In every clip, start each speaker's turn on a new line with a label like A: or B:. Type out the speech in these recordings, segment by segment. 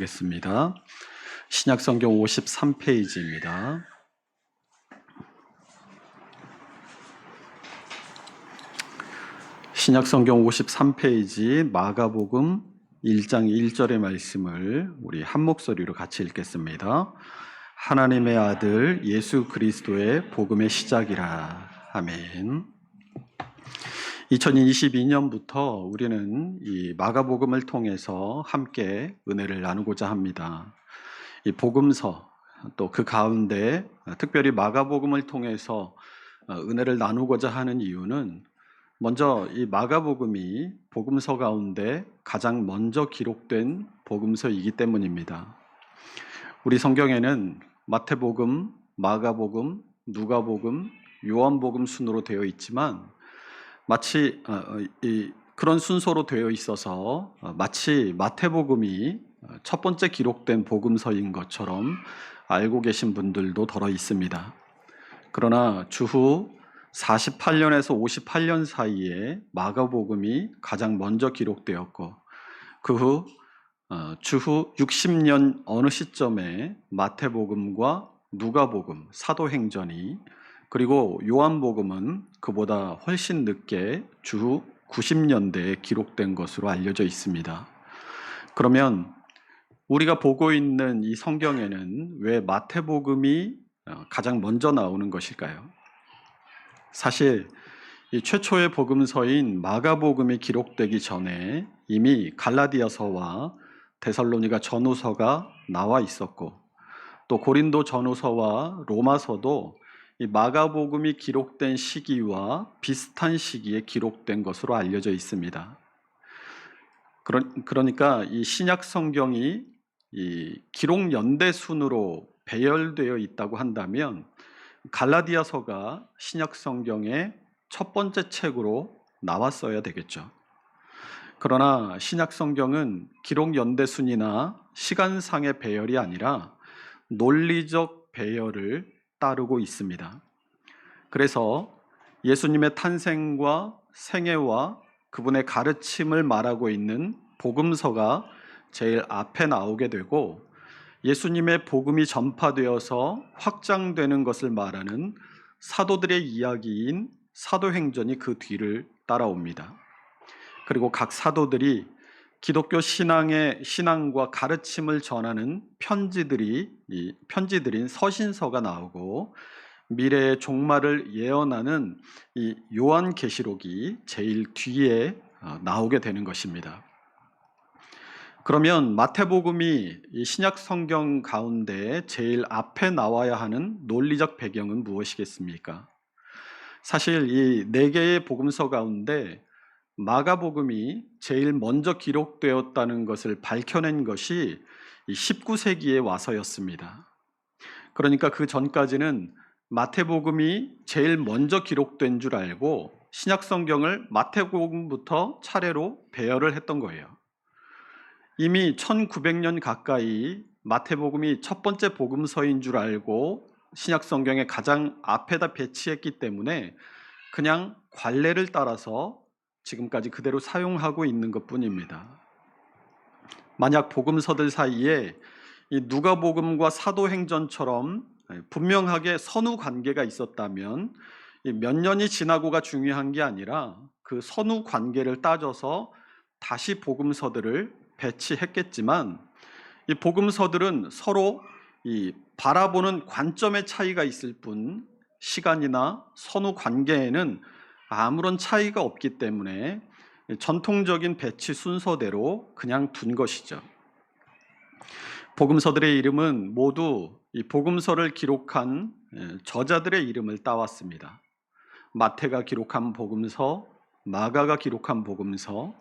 A: 겠습니다. 신약 성경 53페이지입니다. 신약 성경 53페이지 마가복음 1장 1절의 말씀을 우리 한 목소리로 같이 읽겠습니다. 하나님의 아들 예수 그리스도의 복음의 시작이라. 아멘. 2022년부터 우리는 이 마가복음을 통해서 함께 은혜를 나누고자 합니다. 이 복음서 또 그 가운데 특별히 마가복음을 통해서 은혜를 나누고자 하는 이유는 먼저 이 마가복음이 복음서 가운데 가장 먼저 기록된 복음서이기 때문입니다. 우리 성경에는 마태복음, 마가복음, 누가복음, 요한복음 순으로 되어 있지만 마치 어, 어, 이 그런 순서로 되어 있어서 어, 마치 마태복음이 첫 번째 기록된 복음서인 것처럼 알고 계신 분들도 덜어 있습니다. 그러나 주후 48년에서 58년 사이에 마가복음이 가장 먼저 기록되었고 그 후 주후 60년 어느 시점에 마태복음과 누가복음, 사도행전이 그리고 요한복음은 그보다 훨씬 늦게 주후 90년대에 기록된 것으로 알려져 있습니다. 그러면 우리가 보고 있는 이 성경에는 왜 마태복음이 어, 가장 먼저 나오는 것일까요? 사실 이 최초의 복음서인 마가복음이 기록되기 전에 이미 갈라디아서와 데살로니가 전후서가 나와 있었고 또 고린도 전후서와 로마서도 이 마가복음이 기록된 시기와 비슷한 시기에 기록된 것으로 알려져 있습니다. 그러, 그러니까 이 신약 성경이 이 기록 연대 순으로 배열되어 있다고 한다면 갈라디아서가 신약 성경의 첫 번째 책으로 나왔어야 되겠죠. 그러나 신약 성경은 기록 연대 순이나 시간상의 배열이 아니라 논리적 배열을 따르고 있습니다. 그래서 예수님의 탄생과 생애와 그분의 가르침을 말하고 있는 복음서가 제일 앞에 나오게 되고 예수님의 복음이 전파되어서 확장되는 것을 말하는 사도들의 이야기인 사도행전이 그 뒤를 따라옵니다. 그리고 각 사도들이 기독교 신앙의 신앙과 가르침을 전하는 편지들이 이 편지들인 서신서가 나오고 미래의 종말을 예언하는 이 요한계시록이 제일 뒤에 어, 나오게 되는 것입니다. 그러면 마태복음이 이 신약 성경 가운데 제일 앞에 나와야 하는 논리적 배경은 무엇이겠습니까? 사실 이 네 개의 복음서 가운데 마가복음이 제일 먼저 기록되었다는 것을 밝혀낸 것이 19세기에 와서였습니다. 그러니까 그 전까지는 마태복음이 제일 먼저 기록된 줄 알고 신약 성경을 마태복음부터 차례로 배열을 했던 거예요. 이미 1900년 가까이 마태복음이 첫 번째 복음서인 줄 알고 신약 성경의 가장 앞에다 배치했기 때문에 그냥 관례를 따라서 지금까지 그대로 사용하고 있는 것 뿐입니다. 만약 복음서들 사이에 이 누가복음과 사도행전처럼 분명하게 선후 관계가 있었다면 몇 년이 지나고가 중요한 게 아니라 그 선후 관계를 따져서 다시 복음서들을 배치했겠지만 이 복음서들은 서로 이 바라보는 관점의 차이가 있을 뿐 시간이나 선후 관계에는 아무런 차이가 없기 때문에 전통적인 배치 순서대로 그냥 둔 것이죠. 복음서들의 이름은 모두 이 복음서를 기록한 예, 저자들의 이름을 따왔습니다. 마태가 기록한 복음서, 마가가 기록한 복음서,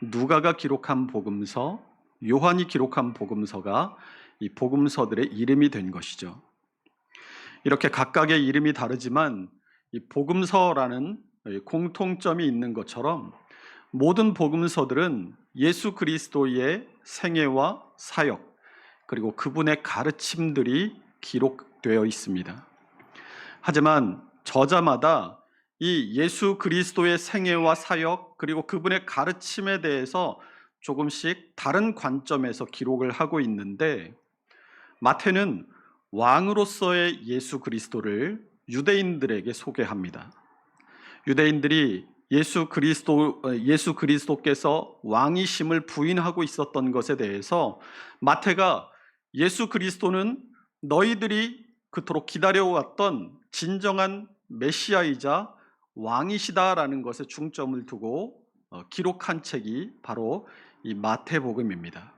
A: 누가가 기록한 복음서, 요한이 기록한 복음서가 이 복음서들의 이름이 된 것이죠. 이렇게 각각의 이름이 다르지만 이 복음서라는 공통점이 있는 것처럼 모든 복음서들은 예수 그리스도의 생애와 사역 그리고 그분의 가르침들이 기록되어 있습니다. 하지만 저자마다 이 예수 그리스도의 생애와 사역 그리고 그분의 가르침에 대해서 조금씩 다른 관점에서 기록을 하고 있는데 마태는 왕으로서의 예수 그리스도를 유대인들에게 소개합니다. 유대인들이 예수 그리스도 어, 예수 그리스도께서 왕이심을 부인하고 있었던 것에 대해서 마태가 예수 그리스도는 너희들이 그토록 기다려왔던 진정한 메시아이자 왕이시다라는 것에 중점을 두고 어, 기록한 책이 바로 이 마태복음입니다.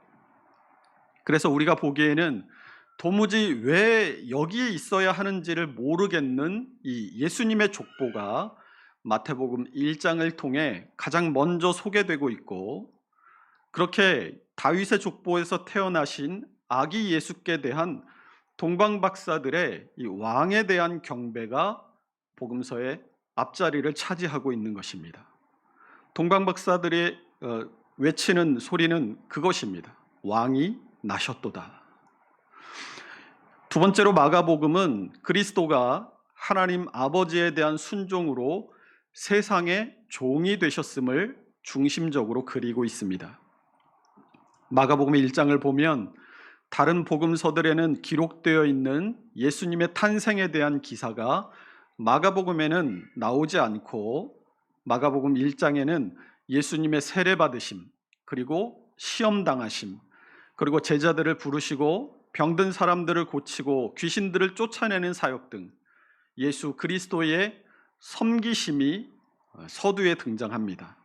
A: 그래서 우리가 보기에는 도무지 왜 여기에 있어야 하는지를 모르겠는 이 예수님의 족보가 마태복음 1장을 통해 가장 먼저 소개되고 있고 그렇게 다윗의 족보에서 태어나신 아기 예수께 대한 동방 박사들의 이 왕에 대한 경배가 복음서의 앞자리를 차지하고 있는 것입니다. 동방 박사들이 어, 외치는 소리는 그것입니다. 왕이 나셨도다. 두 번째로 마가복음은 그리스도가 하나님 아버지에 대한 순종으로 세상의 종이 되셨음을 중심적으로 그리고 있습니다. 마가복음 1장을 보면 다른 복음서들에는 기록되어 있는 예수님의 탄생에 대한 기사가 마가복음에는 나오지 않고 마가복음 1장에는 예수님의 세례 받으심 그리고 시험 당하심 그리고 제자들을 부르시고 병든 사람들을 고치고 귀신들을 쫓아내는 사역 등 예수 그리스도의 섬기심이 서두에 등장합니다.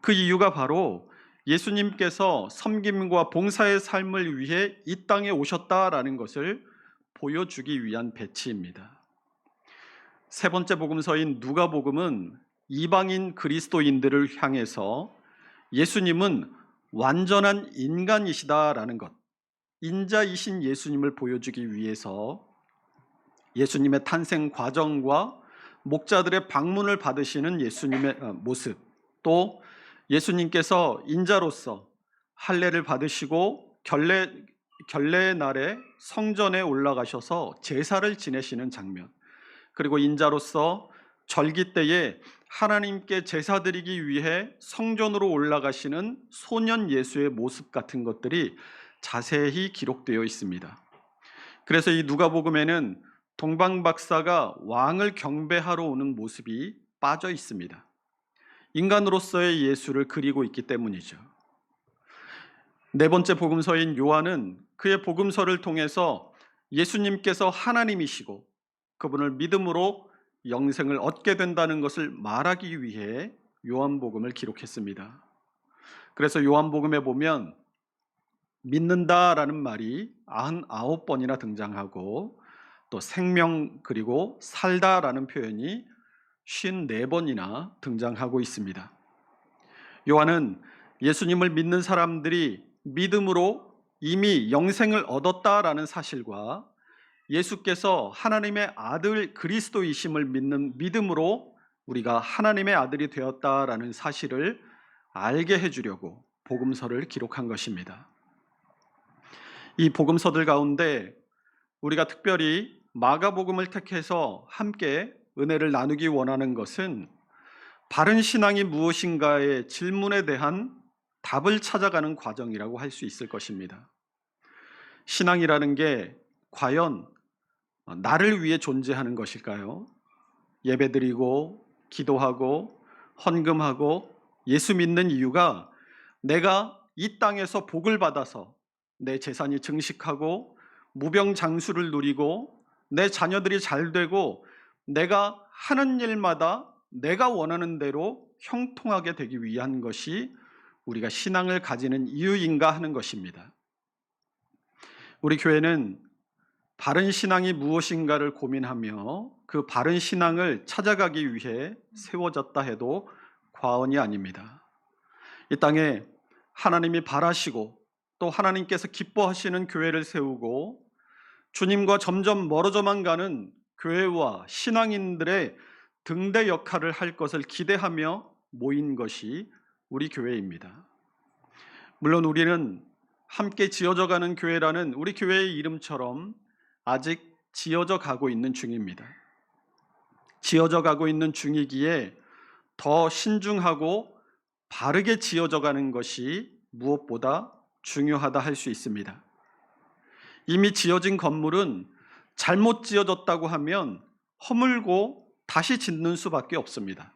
A: 그 이유가 바로 예수님께서 섬김과 봉사의 삶을 위해 이 땅에 오셨다라는 것을 보여주기 위한 배치입니다. 세 번째 복음서인 누가복음은 이방인 그리스도인들을 향해서 예수님은 완전한 인간이시다라는 것, 인자이신 예수님을 보여주기 위해서 예수님의 탄생 과정과 목자들의 방문을 받으시는 예수님의 어, 모습, 또 예수님께서 인자로서 할례를 받으시고 결례 결례의 날에 성전에 올라가셔서 제사를 지내시는 장면, 그리고 인자로서 절기 때에 하나님께 제사 드리기 위해 성전으로 올라가시는 소년 예수의 모습 같은 것들이 자세히 기록되어 있습니다. 그래서 이 누가복음에는 동방 박사가 왕을 경배하러 오는 모습이 빠져 있습니다. 인간으로서의 예수를 그리고 있기 때문이죠. 네 번째 복음서인 요한은 그의 복음서를 통해서 예수님께서 하나님이시고 그분을 믿음으로 영생을 얻게 된다는 것을 말하기 위해 요한복음을 기록했습니다. 그래서 요한복음에 보면 믿는다라는 말이 99번이나 등장하고 또 생명 그리고 살다라는 표현이 54번이나 등장하고 있습니다. 요한은 예수님을 믿는 사람들이 믿음으로 이미 영생을 얻었다라는 사실과 예수께서 하나님의 아들 그리스도이심을 믿는 믿음으로 우리가 하나님의 아들이 되었다라는 사실을 알게 해주려고 복음서를 기록한 것입니다. 이 복음서들 가운데 우리가 특별히 마가복음을 택해서 함께 은혜를 나누기 원하는 것은 바른 신앙이 무엇인가의 질문에 대한 답을 찾아가는 과정이라고 할 수 있을 것입니다. 신앙이라는 게 과연 나를 위해 존재하는 것일까요? 예배드리고 기도하고 헌금하고 예수 믿는 이유가 내가 이 땅에서 복을 받아서 내 재산이 증식하고 무병장수를 누리고 내 자녀들이 잘 되고 내가 하는 일마다 내가 원하는 대로 형통하게 되기 위한 것이 우리가 신앙을 가지는 이유인가 하는 것입니다. 우리 교회는 바른 신앙이 무엇인가를 고민하며 그 바른 신앙을 찾아가기 위해 세워졌다 해도 과언이 아닙니다. 이 땅에 하나님이 바라시고 또 하나님께서 기뻐하시는 교회를 세우고 주님과 점점 멀어져만 가는 교회와 신앙인들의 등대 역할을 할 것을 기대하며 모인 것이 우리 교회입니다. 물론 우리는 함께 지어져 가는 교회라는 우리 교회의 이름처럼 아직 지어져 가고 있는 중입니다. 지어져 가고 있는 중이기에 더 신중하고 바르게 지어져 가는 것이 무엇보다 중요하다 할 수 있습니다. 이미 지어진 건물은 잘못 지어졌다고 하면 허물고 다시 짓는 수밖에 없습니다.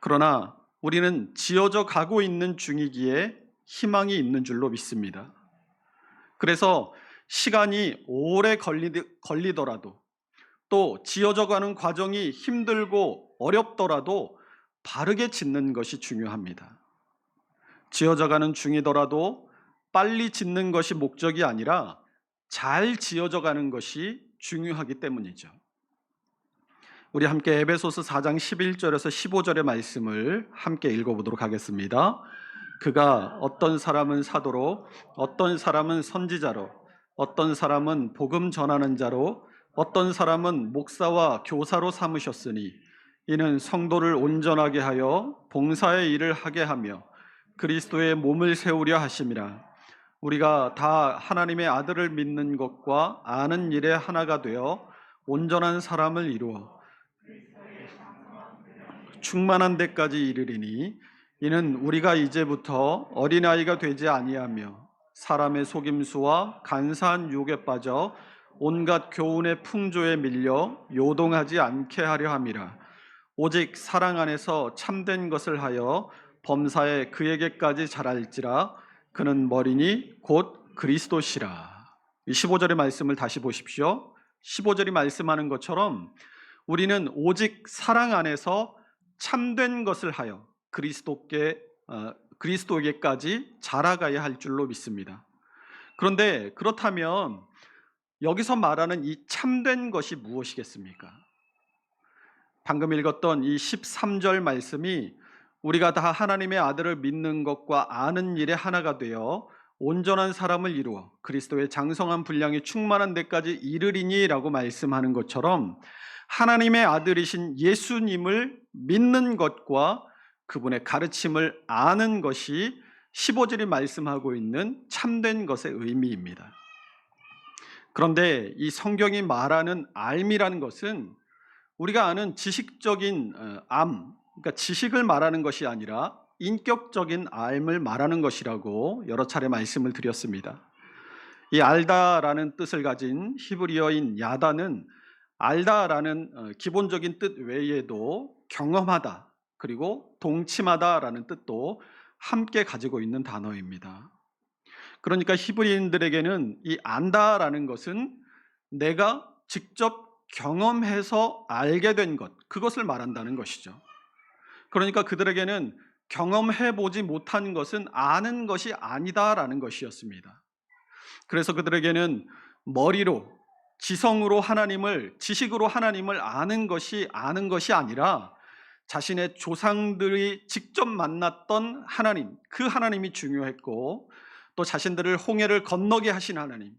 A: 그러나 우리는 지어져 가고 있는 중이기에 희망이 있는 줄로 믿습니다. 그래서 시간이 오래 걸리, 더라도또 지어져 가는 과정이 힘들고 어렵더라도 바르게 짓는 것이 중요합니다. 지어져 가는 중이더라도 빨리 짓는 것이 목적이 아니라 잘 지어져 가는 것이 중요하기 때문이죠. 우리 함께 에베소서 4장 11절에서 15절의 말씀을 함께 읽어보도록 하겠습니다. 그가 어떤 사람은 사도로, 어떤 사람은 선지자로, 어떤 사람은 복음 전하는 자로, 어떤 사람은 목사와 교사로 삼으셨으니 이는 성도를 온전하게 하여 봉사의 일을 하게 하며 그리스도의 몸을 세우려 하심이라. 우리가 다 하나님의 아들을 믿는 것과 아는 일에 하나가 되어 온전한 사람을 이루어 충만한 데까지 이르리니 이는 우리가 이제부터 어린아이가 되지 아니하며 사람의 속임수와 간사한 유혹에 빠져 온갖 교훈의 풍조에 밀려 요동하지 않게 하려 함이라. 오직 사랑 안에서 참된 것을 하여 범사에 그에게까지 자랄지라 그는 머리니 곧 그리스도시라 15절의 말씀을 다시 보십시오 15절이 말씀하는 것처럼 우리는 오직 사랑 안에서 참된 것을 하여 그리스도께 어, 그리스도에게까지 자라가야 할 줄로 믿습니다. 그런데 그렇다면 여기서 말하는 이 참된 것이 무엇이겠습니까? 방금 읽었던 이 13절 말씀이 우리가 다 하나님의 아들을 믿는 것과 아는 일에 하나가 되어 온전한 사람을 이루어 그리스도의 장성한 분량이 충만한 데까지 이르리니라고 말씀하는 것처럼 하나님의 아들이신 예수님을 믿는 것과 그분의 가르침을 아는 것이 15절이 말씀하고 있는 참된 것의 의미입니다. 그런데 이 성경이 말하는 알미라는 것은 우리가 아는 지식적인 어, 암, 그러니까 지식을 말하는 것이 아니라 인격적인 알을 말하는 것이라고 여러 차례 말씀을 드렸습니다. 이 알다라는 뜻을 가진 히브리어인 야다는 알다라는 어, 기본적인 뜻 외에도 경험하다 그리고 동침하다라는 뜻도 함께 가지고 있는 단어입니다. 그러니까 히브리인들에게는 이 안다라는 것은 내가 직접 경험해서 알게 된 것, 그것을 말한다는 것이죠. 그러니까 그들에게는 경험해 보지 못한 것은 아는 것이 아니다라는 것이었습니다. 그래서 그들에게는 머리로 지성으로 하나님을 지식으로 하나님을 아는 것이 아는 것이 아니라 자신의 조상들이 직접 만났던 하나님, 그 하나님이 중요했고 또 자신들을 홍해를 건너게 하신 하나님,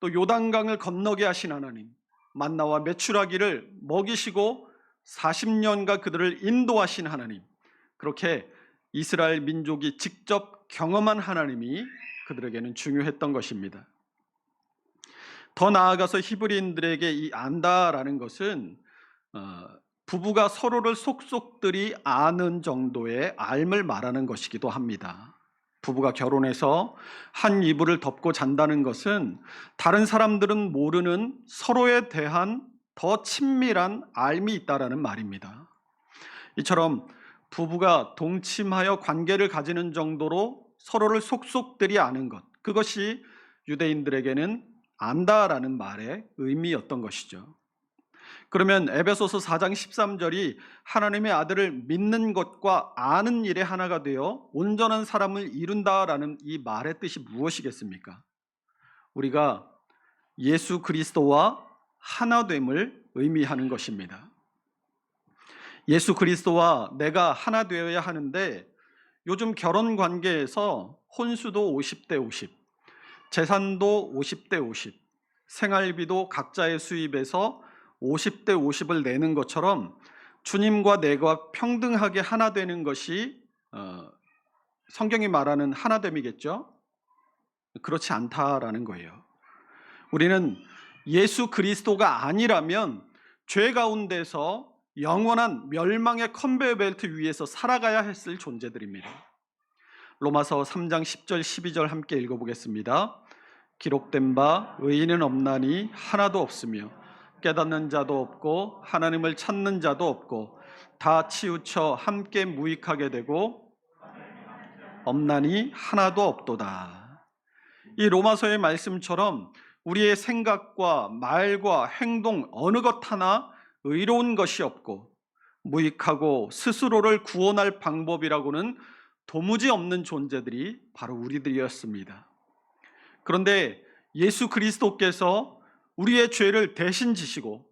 A: 또 요단강을 건너게 하신 하나님, 만나와 메추라기를 먹이시고 40년간 그들을 인도하신 하나님, 그렇게 이스라엘 민족이 직접 경험한 하나님이 그들에게는 중요했던 것입니다. 더 나아가서 히브리인들에게 이 안다라는 것은 어, 부부가 서로를 속속들이 아는 정도의 알을 말하는 것이기도 합니다. 부부가 결혼해서 한 이불을 덮고 잔다는 것은 다른 사람들은 모르는 서로에 대한 더 친밀한 알미 있다라는 말입니다. 이처럼 부부가 동침하여 관계를 가지는 정도로 서로를 속속들이 아는 것, 그것이 유대인들에게는 안다라는 말의 의미였던 것이죠. 그러면 에베소서 4장 13절이 하나님의 아들을 믿는 것과 아는 일의 하나가 되어 온전한 사람을 이룬다라는 이 말의 뜻이 무엇이겠습니까? 우리가 예수 그리스도와 하나됨을 의미하는 것입니다. 예수 그리스도와 내가 하나 되어야 하는데 요즘 결혼 관계에서 혼수도 50대 50, 재산도 50대 50, 생활비도 각자의 수입에서 50대 50을 내는 것처럼 주님과 내가 평등하게 하나 되는 것이 어, 성경이 말하는 하나됨이겠죠? 그렇지 않다라는 거예요. 우리는 예수 그리스도가 아니라면 죄 가운데서 영원한 멸망의 컨베이어 벨트 위에서 살아가야 했을 존재들입니다. 로마서 3장 10절 12절 함께 읽어보겠습니다. 기록된 바 의인은 없나니 하나도 없으며 깨닫는 자도 없고 하나님을 찾는 자도 없고 다 치우쳐 함께 무익하게 되고 없나니 하나도 없도다. 이 로마서의 말씀처럼 우리의 생각과 말과 행동 어느 것 하나 의로운 것이 없고 무익하고 스스로를 구원할 방법이라고는 도무지 없는 존재들이 바로 우리들이었습니다. 그런데 예수 그리스도께서 우리의 죄를 대신 지시고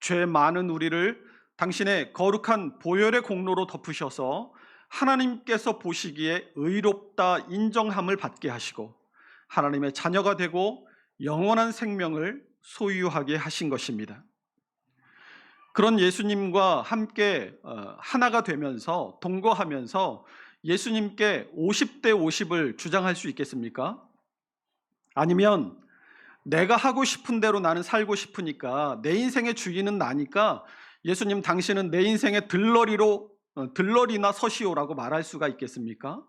A: 죄 많은 우리를 당신의 거룩한 보혈의 공로로 덮으셔서 하나님께서 보시기에 의롭다 인정함을 받게 하시고 하나님의 자녀가 되고 영원한 생명을 소유하게 하신 것입니다. 그런 예수님과 함께 어, 하나가 되면서 동거하면서 예수님께 50대 50을 주장할 수 있겠습니까? 아니면 내가 하고 싶은 대로 나는 살고 싶으니까 내 인생의 주인은 나니까 예수님 당신은 내 인생의 들러리로 어, 들러리나 서시오라고 말할 수가 있겠습니까?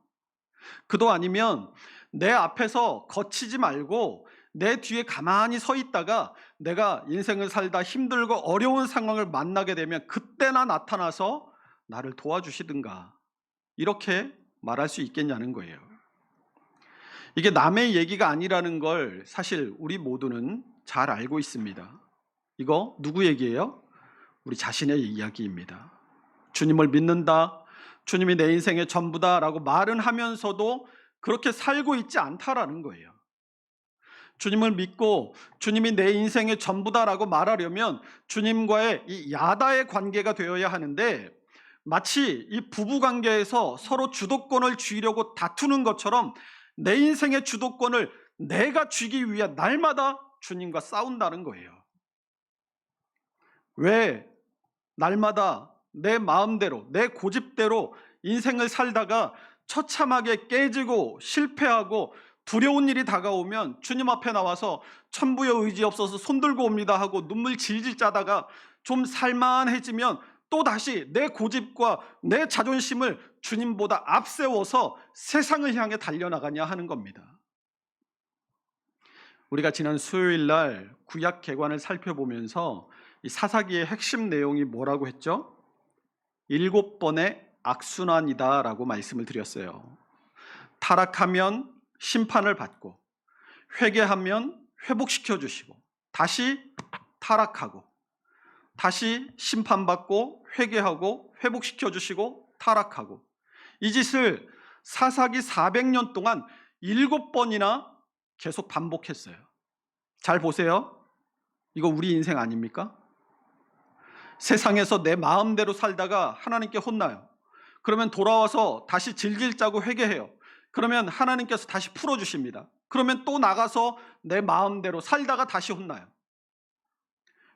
A: 그도 아니면 내 앞에서 거치지 말고 내 뒤에 가만히 서 있다가 내가 인생을 살다 힘들고 어려운 상황을 만나게 되면 그때나 나타나서 나를 도와주시든가 이렇게 말할 수 있겠냐는 거예요. 이게 남의 얘기가 아니라는 걸 사실 우리 모두는 잘 알고 있습니다. 이거 누구 얘기예요? 우리 자신의 이야기입니다. 주님을 믿는다. 주님이 내 인생의 전부다라고 말은 하면서도 그렇게 살고 있지 않다라는 거예요. 주님을 믿고 주님이 내 인생의 전부다라고 말하려면 주님과의 이 야다의 관계가 되어야 하는데 마치 이 부부 관계에서 서로 주도권을 쥐려고 다투는 것처럼 내 인생의 주도권을 내가 쥐기 위해 날마다 주님과 싸운다는 거예요. 왜 날마다 내 마음대로, 내 고집대로 인생을 살다가 처참하게 깨지고 실패하고 두려운 일이 다가오면 주님 앞에 나와서 천부의 의지 없어서 손들고 옵니다 하고 눈물 질질 짜다가 좀 살만해지면 또 다시 내 고집과 내 자존심을 주님보다 앞세워서 세상을 향해 달려나가냐 하는 겁니다. 우리가 지난 수요일 날 구약 개관을 살펴보면서 이 사사기의 핵심 내용이 뭐라고 했죠? 일곱 번의 악순환이다라고 말씀을 드렸어요. 타락하면 심판을 받고 회개하면 회복시켜 주시고 다시 타락하고 다시 심판받고 회개하고 회복시켜 주시고 타락하고 이 짓을 사사기 400년 동안 일곱 번이나 계속 반복했어요. 잘 보세요. 이거 우리 인생 아닙니까? 세상에서 내 마음대로 살다가 하나님께 혼나요. 그러면 돌아와서 다시 질질 짜고 회개해요. 그러면 하나님께서 다시 풀어주십니다. 그러면 또 나가서 내 마음대로 살다가 다시 혼나요.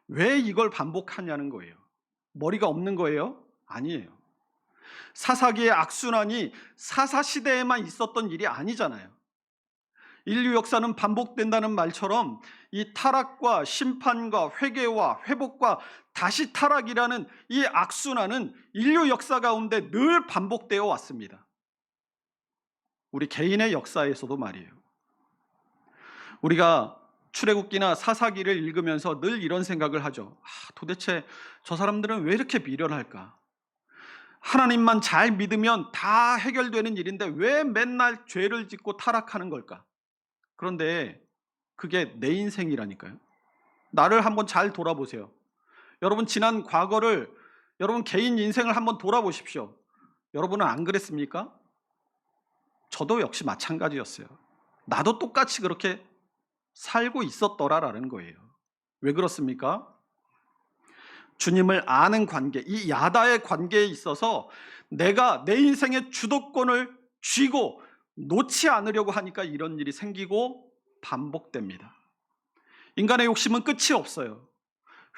A: 왜 이걸 반복하냐는 거예요. 머리가 없는 거예요? 아니에요. 사사기의 악순환이 사사시대에만 있었던 일이 아니잖아요. 인류 역사는 반복된다는 말처럼 이 타락과 심판과 회개와 회복과 다시 타락이라는 이 악순환은 인류 역사 가운데 늘 반복되어 왔습니다. 우리 개인의 역사에서도 말이에요. 우리가 출애굽기나 사사기를 읽으면서 늘 이런 생각을 하죠. 아, 도대체 저 사람들은 왜 이렇게 미련할까? 하나님만 잘 믿으면 다 해결되는 일인데 왜 맨날 죄를 짓고 타락하는 걸까? 그런데 그게 내 인생이라니까요. 나를 한번 잘 돌아보세요. 여러분 지난 과거를 여러분 개인 인생을 한번 돌아보십시오. 여러분은 안 그랬습니까? 저도 역시 마찬가지였어요. 나도 똑같이 그렇게 살고 있었더라라는 거예요. 왜 그렇습니까? 주님을 아는 관계, 이 야다의 관계에 있어서 내가 내 인생의 주도권을 쥐고 놓지 않으려고 하니까 이런 일이 생기고 반복됩니다. 인간의 욕심은 끝이 없어요.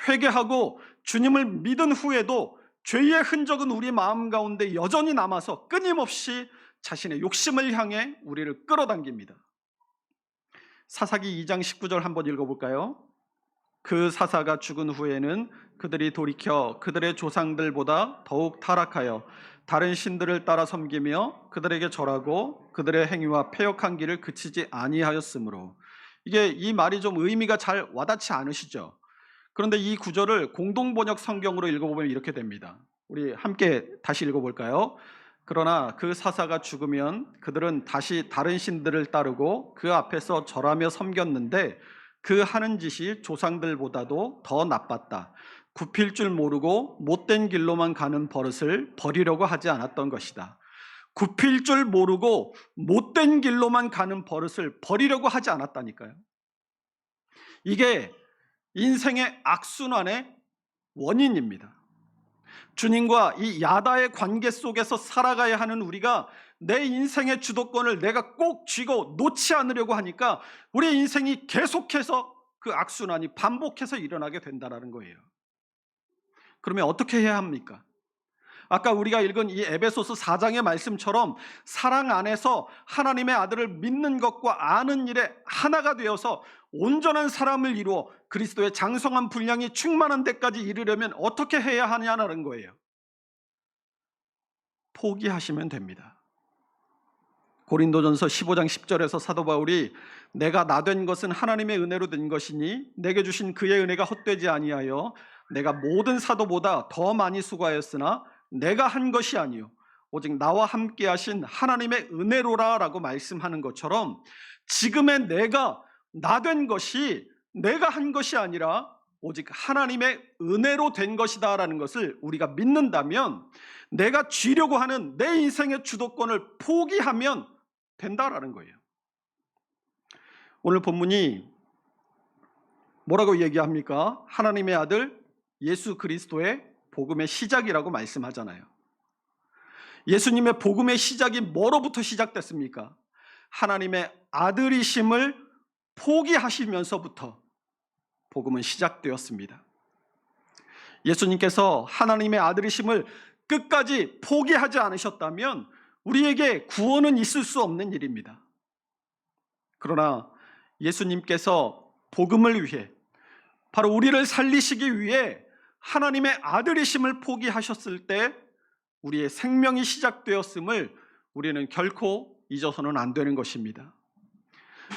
A: 회개하고 주님을 믿은 후에도 죄의 흔적은 우리 마음 가운데 여전히 남아서 끊임없이 자신의 욕심을 향해 우리를 끌어당깁니다. 사사기 2장 19절 한번 읽어볼까요? 그 사사가 죽은 후에는 그들이 돌이켜 그들의 조상들보다 더욱 타락하여 다른 신들을 따라 섬기며 그들에게 절하고 그들의 행위와 패역한 길을 그치지 아니하였으므로 이게 이 말이 좀 의미가 잘 와닿지 않으시죠? 그런데 이 구절을 공동 번역 성경으로 읽어보면 이렇게 됩니다. 우리 함께 다시 읽어볼까요? 그러나 그 사사가 죽으면 그들은 다시 다른 신들을 따르고 그 앞에서 절하며 섬겼는데 그 하는 짓이 조상들보다도 더 나빴다. 굽힐 줄 모르고 못된 길로만 가는 버릇을 버리려고 하지 않았던 것이다. 굽힐 줄 모르고 못된 길로만 가는 버릇을 버리려고 하지 않았다니까요. 이게 인생의 악순환의 원인입니다. 주님과 이 야다의 관계 속에서 살아가야 하는 우리가 내 인생의 주도권을 내가 꼭 쥐고 놓지 않으려고 하니까 우리 인생이 계속해서 그 악순환이 반복해서 일어나게 된다는 거예요. 그러면 어떻게 해야 합니까? 아까 우리가 읽은 이 에베소서 4장의 말씀처럼 사랑 안에서 하나님의 아들을 믿는 것과 아는 일에 하나가 되어서 온전한 사람을 이루어 그리스도의 장성한 분량이 충만한 데까지 이르려면 어떻게 해야 하냐는 거예요. 포기하시면 됩니다. 고린도전서 15장 10절에서 사도 바울이 내가 나 된 것은 하나님의 은혜로 된 것이니 내게 주신 그의 은혜가 헛되지 아니하여 내가 모든 사도보다 더 많이 수고하였으나 내가 한 것이 아니요 오직 나와 함께 하신 하나님의 은혜로라라고 말씀하는 것처럼 지금의 내가 나 된 것이 내가 한 것이 아니라 오직 하나님의 은혜로 된 것이다라는 것을 우리가 믿는다면 내가 쥐려고 하는 내 인생의 주도권을 포기하면 된다라는 거예요. 오늘 본문이 뭐라고 얘기합니까? 하나님의 아들 예수 그리스도의 복음의 시작이라고 말씀하잖아요. 예수님의 복음의 시작이 뭐로부터 시작됐습니까? 하나님의 아들이심을 포기하시면서부터 복음은 시작되었습니다. 예수님께서 하나님의 아들이심을 끝까지 포기하지 않으셨다면 우리에게 구원은 있을 수 없는 일입니다. 그러나 예수님께서 복음을 위해 바로 우리를 살리시기 위해 하나님의 아들이심을 포기하셨을 때 우리의 생명이 시작되었음을 우리는 결코 잊어서는 안 되는 것입니다.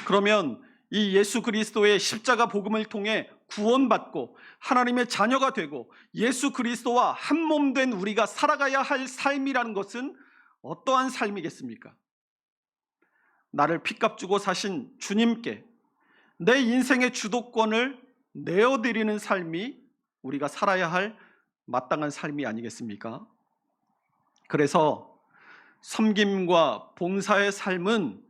A: 그러면 이 예수 그리스도의 십자가 복음을 통해 구원받고 하나님의 자녀가 되고 예수 그리스도와 한 몸 된 우리가 살아가야 할 삶이라는 것은 어떠한 삶이겠습니까? 나를 피값 주고 사신 주님께 내 인생의 주도권을 내어드리는 삶이 우리가 살아야 할 마땅한 삶이 아니겠습니까? 그래서 섬김과 봉사의 삶은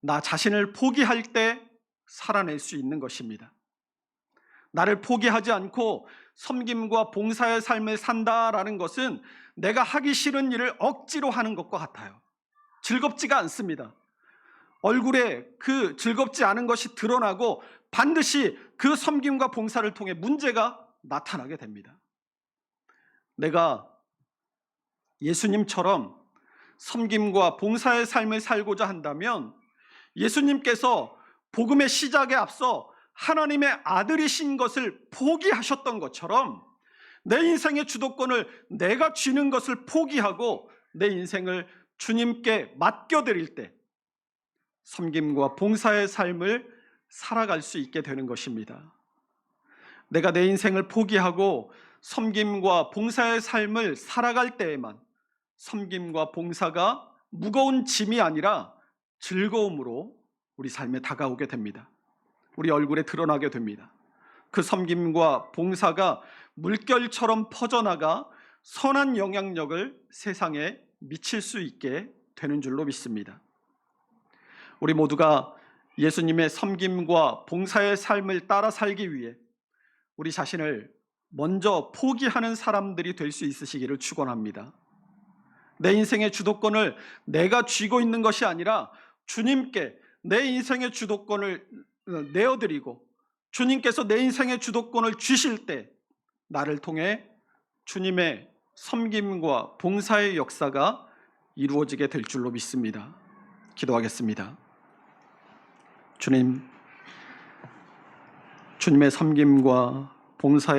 A: 나 자신을 포기할 때 살아낼 수 있는 것입니다. 나를 포기하지 않고 섬김과 봉사의 삶을 산다라는 것은 내가 하기 싫은 일을 억지로 하는 것과 같아요. 즐겁지가 않습니다. 얼굴에 그 즐겁지 않은 것이 드러나고 반드시 그 섬김과 봉사를 통해 문제가 나타나게 됩니다. 내가 예수님처럼 섬김과 봉사의 삶을 살고자 한다면 예수님께서 복음의 시작에 앞서 하나님의 아들이신 것을 포기하셨던 것처럼 내 인생의 주도권을 내가 쥐는 것을 포기하고 내 인생을 주님께 맡겨드릴 때 섬김과 봉사의 삶을 살아갈 수 있게 되는 것입니다. 내가 내 인생을 포기하고 섬김과 봉사의 삶을 살아갈 때에만 섬김과 봉사가 무거운 짐이 아니라 즐거움으로 우리 삶에 다가오게 됩니다. 우리 얼굴에 드러나게 됩니다. 그 섬김과 봉사가 물결처럼 퍼져나가 선한 영향력을 세상에 미칠 수 있게 되는 줄로 믿습니다. 우리 모두가 예수님의 섬김과 봉사의 삶을 따라 살기 위해 우리 자신을 먼저 포기하는 사람들이 될 수 있으시기를 축원합니다. 내 인생의 주도권을 내가 쥐고 있는 것이 아니라 주님께 내 인생의 주도권을 내어드리고 주님께서 내 인생의 주도권을 주실 때 나를 통해 주님의 섬김과 봉사의 역사가 이루어지게 될 줄로 믿습니다. 기도하겠습니다. 주님, 주님의 섬김과 봉사의